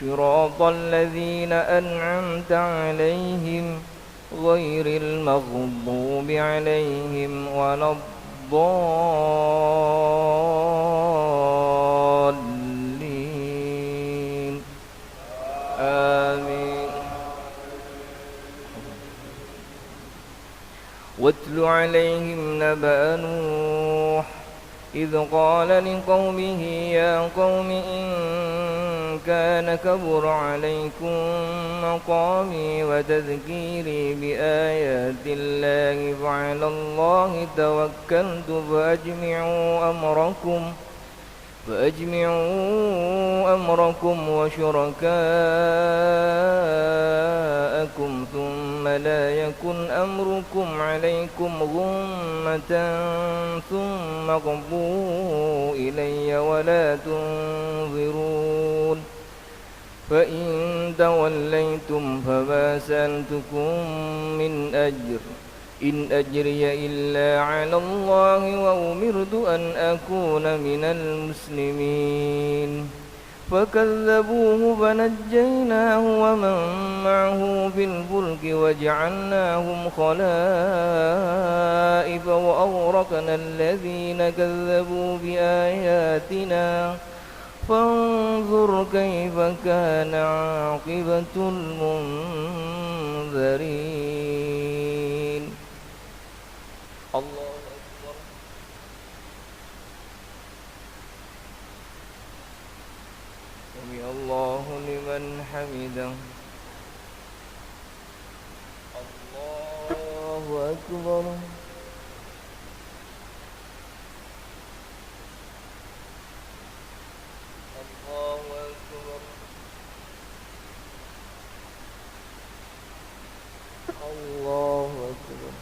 صراط الذين أنعمت عليهم غير المغضوب عليهم ولا الضالين. آمين. واتل عليهم نبأ نوح إذ قال لقومه يا قوم إن كان كبر عليكم مقامي وتذكيري بآيات الله فعلى الله توكلت فأجمعوا أمركم فأجمعوا أمركم وشركاءكم ثم لا يكن أمركم عليكم غمة ثم قضوا إلي ولا تنظرون. فإن توليتم فما سألتكم من أجر. إن أجري إلا على الله وأمرت أن أكون من المسلمين. فكذبوه فنجيناه ومن معه في الفلك وجعلناهم خلائف وأغرقنا الذين كذبوا بآياتنا. فانظر كيف كان عاقبة المنذرين الله أكبر سمع الله لمن حمده الله أكبر. الله أكبر. الله أكبر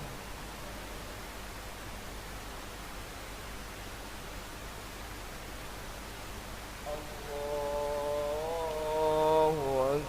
الله